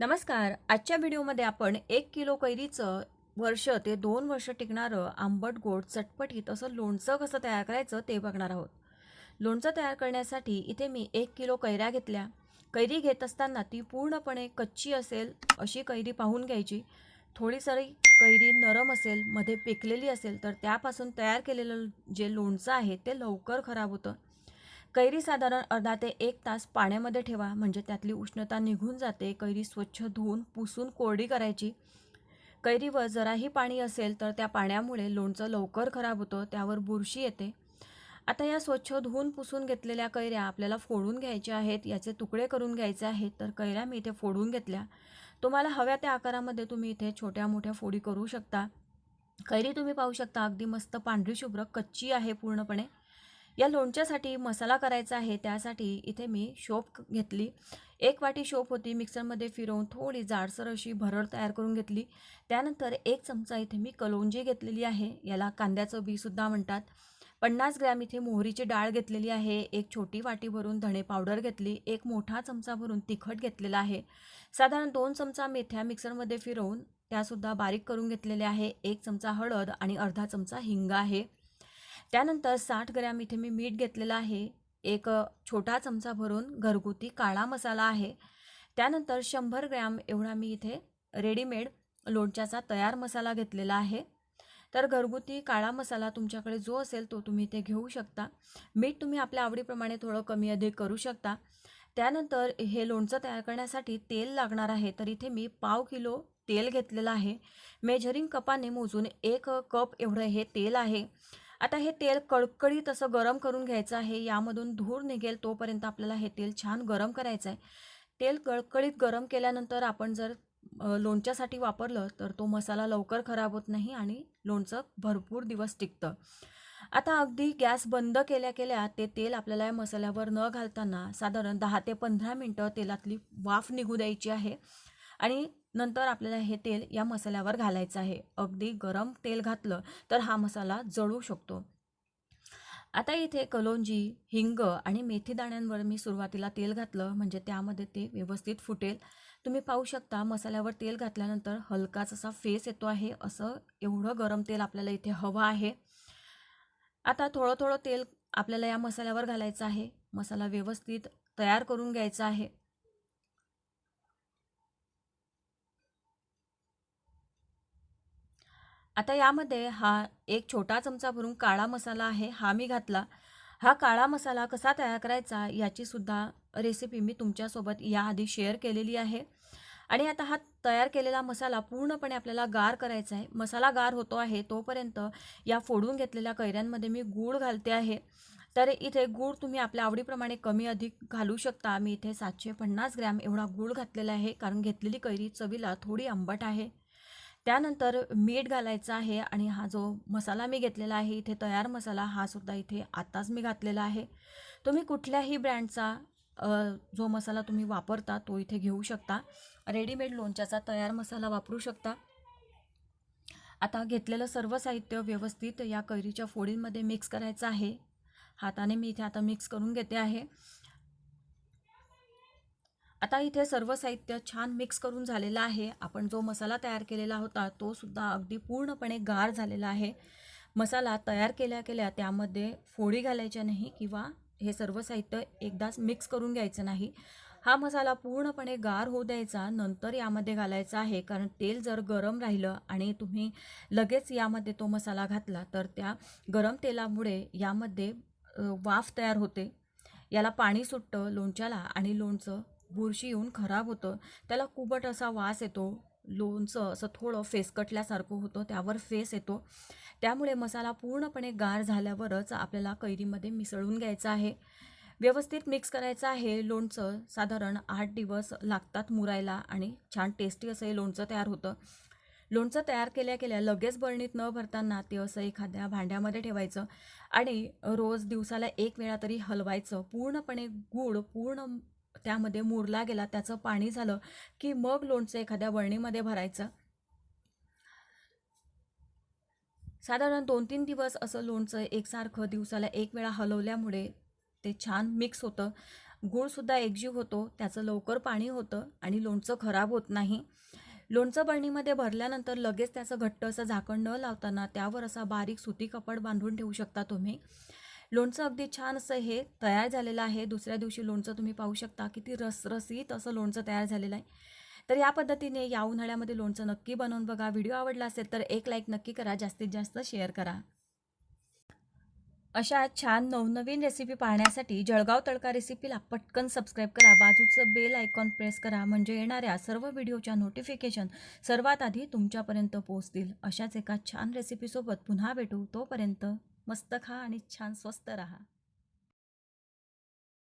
नमस्कार. आजच्या व्हिडिओमध्ये आपण एक किलो कैरीचं वर्ष ते दोन वर्ष टिकणारं आंबट गोड चटपटीत असं लोणचं कसं तयार करायचं ते बघणार आहोत. लोणचं तयार करण्यासाठी इथे मी एक किलो कैऱ्या घेतल्या. कैरी घेत असताना ती पूर्णपणे कच्ची असेल अशी कैरी पाहून घ्यायची. थोडी सारी कैरी नरम असेल मध्ये पिकलेली असेल तर त्यापासून तयार केलेलं जे लोणचं आहे ते लवकर खराब होतं. कैरी साधारण अर्धा ते एक तास पाण्यामध्ये ठेवा. म्हणजे त्यातली उष्णता निघून जाते. कैरी स्वच्छ धुवून पुसून कोरडी करायची. कैरीवर जराही पाणी असेल तर त्या पाण्यामुळे लोणचं लवकर खराब होतं. त्यावर बुरशी येते. आता या स्वच्छ धुवून पुसून घेतलेल्या कैऱ्या आपल्याला फोडून घ्यायच्या आहेत. याचे तुकडे करून घ्यायचे आहेत. तर कैऱ्या मी इथे फोडून घेतल्या. तुम्हाला हव्या त्या आकारामध्ये तुम्ही इथे छोट्या मोठ्या फोडी करू शकता. कैरी तुम्ही पाहू शकता. अगदी मस्त पांढरी शुभ्र कच्ची आहे पूर्णपणे. या लोणच्यासाठी मसाला करायचा आहे त्यासाठी इथे मी शोप घेतली. एक वाटी शोप होती मिक्सरमध्ये फिरवून थोडी जाडसर अशी भरड तयार करून घेतली. त्यानंतर एक चमचा इथे मी कलोंजी घेतलेली आहे याला कांद्याचं बीसुद्धा म्हणतात. पन्नास ग्रॅम इथे मोहरीची डाळ घेतलेली आहे एक छोटी वाटी भरून धणे पावडर घेतली एक मोठा चमचा भरून तिखट घेतलेला आहे. साधारण दोन चमचा मेथ्या मिक्सरमध्ये फिरवून त्यासुद्धा बारीक करून घेतलेल्या आहे एक चमचा हळद आणि अर्धा चमचा हिंग आहे. त्यानंतर साठ ग्रॅम इथे मी मीठ घेतलेलं आहे. एक छोटा चमचा भरून घरगुती काळा मसाला आहे. त्यानंतर शंभर ग्रॅम एवढा मी इथे रेडीमेड लोणच्याचा तयार मसाला घेतलेला आहे. तर घरगुती काळा मसाला तुमच्याकडे जो असेल तो तुम्ही इथे घेऊ शकता. मीठ तुम्ही आपल्या आवडीप्रमाणे थोडं कमी अधिक करू शकता. त्यानंतर हे लोणचं तयार करण्यासाठी तेल लागणार आहे. तर इथे मी पाव किलो तेल घेतलेलं आहे. मेजरिंग कपाने मोजून एक कप एवढं हे तेल आहे. आता हे तेल कडकडीत असं गरम करून घ्यायचं आहे. यामधून धूर निघेल तोपर्यंत आपल्याला हे तेल छान गरम करायचं आहे. तेल कळकळीत गरम केल्यानंतर आपण जर लोणच्यासाठी वापरलं तर तो मसाला लवकर खराब होत नाही आणि लोणचं भरपूर दिवस टिकतं. आता अगदी गॅस बंद केल्या केल्या ते तेल आपल्याला या मसाल्यावर न घालताना साधारण दहा ते पंधरा मिनटं तेलातली वाफ निघू द्यायची आहे. आणि नंतर आपल्याला हे तेल या मसाल्यावर घालायचं आहे. अगदी गरम तेल घातलं तर हा मसाला जळू शकतो. आता इथे कलोंजी हिंग आणि मेथी दाण्यांवर मी सुरुवातीला तेल घातलं म्हणजे त्यामध्ये ते व्यवस्थित फुटेल. तुम्ही पाहू शकता मसाल्यावर तेल घातल्यानंतर हलकाच असा फेस येतो आहे असं एवढं गरम तेल आपल्याला इथे हवं आहे. आता थोडं थोडं तेल आपल्याला या मसाल्यावर घालायचं आहे. मसाला व्यवस्थित तयार करून घ्यायचा आहे. आता यामध्ये हा एक छोटा चमचा भरून काळा मसाला आहे हा मी घातला. हा काळा मसाला कसा तयार करायचा याचीसुद्धा रेसिपी मी तुमच्यासोबत याआधी शेअर केलेली आहे. आणि आता हा तयार केलेला मसाला पूर्णपणे आपल्याला गार करायचा आहे. मसाला गार होतो आहे तोपर्यंत या फोडून घेतलेल्या कैऱ्यांमध्ये मी गूळ घालते आहे. तर इथे गूळ तुम्ही आपल्या आवडीप्रमाणे कमी अधिक घालू शकता. मी इथे सातशे पन्नास ग्रॅम एवढा गूळ घातलेला आहे. कारण घेतलेली कैरी चवीला थोडी आंबट आहे. त्यानंतर मीठ घालायचं आहे आणि हा जो मसाला मी घेतलेला आहे इथे तयार मसाला हा सुद्धा इथे आत्ताच मी घातलेला आहे. तुम्ही कुठल्याही ब्रँडचा जो मसाला तुम्ही वापरता तो इथे घेऊ शकता. रेडीमेड लोणच्याचा तयार मसाला वापरू शकता. आता घेतलेलं सर्व साहित्य व्यवस्थित या कैरीच्या फोडींमध्ये मिक्स करायचं आहे. हाताने मी इथे आता मिक्स करून घेते आहे. आता इथे सर्व साहित्य छान मिक्स करून झालेलं आहे. आपण जो मसाला तयार केलेला होता तो सुद्धा अगदी पूर्णपणे गार झालेला आहे. मसाला तयार केल्या केल्या त्यामध्ये फोडी घालायच्या नाही किंवा हे सर्व साहित्य एकदाच मिक्स करून घ्यायचं नाही. हा मसाला पूर्णपणे गार होऊ द्यायचा नंतर यामध्ये घालायचा आहे. कारण तेल जर गरम राहिलं आणि तुम्ही लगेच यामध्ये तो मसाला घातला तर त्या गरम तेलामुळे यामध्ये वाफ तयार होते. याला पाणी सुटतं लोणच्याला आणि लोणचं बुरशी येऊन खराब होतं. त्याला कुबट असा वास येतो. लोणचं असं थोडं फेसकटल्यासारखं होतं. त्यावर फेस येतो. त्यामुळे मसाला पूर्णपणे गार झाल्यावरच आपल्याला कैरीमध्ये मिसळून घ्यायचा आहे. व्यवस्थित मिक्स करायचं आहे. लोणचं साधारण आठ दिवस लागतात मुरायला आणि छान टेस्टी असं हे लोणचं तयार होतं. लोणचं तयार केल्या केल्या लगेच बळणीत न भरताना ते असं एखाद्या भांड्यामध्ये ठेवायचं आणि रोज दिवसाला एक वेळा तरी हलवायचं. पूर्णपणे गूळ पूर्ण त्यामध्ये मुरला गेला त्याचं पाणी झालं की मग लोणचं एखाद्या बळणीमध्ये भरायचं. साधारण दोन तीन दिवस असं लोणचं एकसारखं दिवसाला एक वेळा हलवल्यामुळे ते छान मिक्स होतं. गूळसुद्धा एकजीव होतो त्याचं लवकर पाणी होतं आणि लोणचं खराब होत नाही. लोणचं बळणीमध्ये भरल्यानंतर लगेच त्याचं घट्ट असं झाकण न लावताना त्यावर असा बारीक सुती कपड बांधून ठेवू शकता तुम्ही. लोणचं अगदी छान असं हे तयार झालेलं आहे. दुसऱ्या दिवशी लोणचं तुम्ही पाहू शकता किती रसरसीत असं लोणचं तयार झालेलं आहे. तर या पद्धतीने या उन्हाळ्यामध्ये लोणचं नक्की बनवून बघा. व्हिडिओ आवडला असेल तर एक लाईक नक्की करा. जास्तीत जास्त शेअर करा. अशा छान नवनवीन रेसिपी पाहण्यासाठी जळगाव तडका रेसिपीला पटकन सबस्क्राईब करा. बाजूचं बेल आयकॉन प्रेस करा. म्हणजे येणाऱ्या सर्व व्हिडिओच्या नोटिफिकेशन सर्वात आधी तुमच्यापर्यंत पोहोचतील. अशाच एका छान रेसिपीसोबत पुन्हा भेटू. तोपर्यंत मस्त खा आणि छान स्वस्त राहा.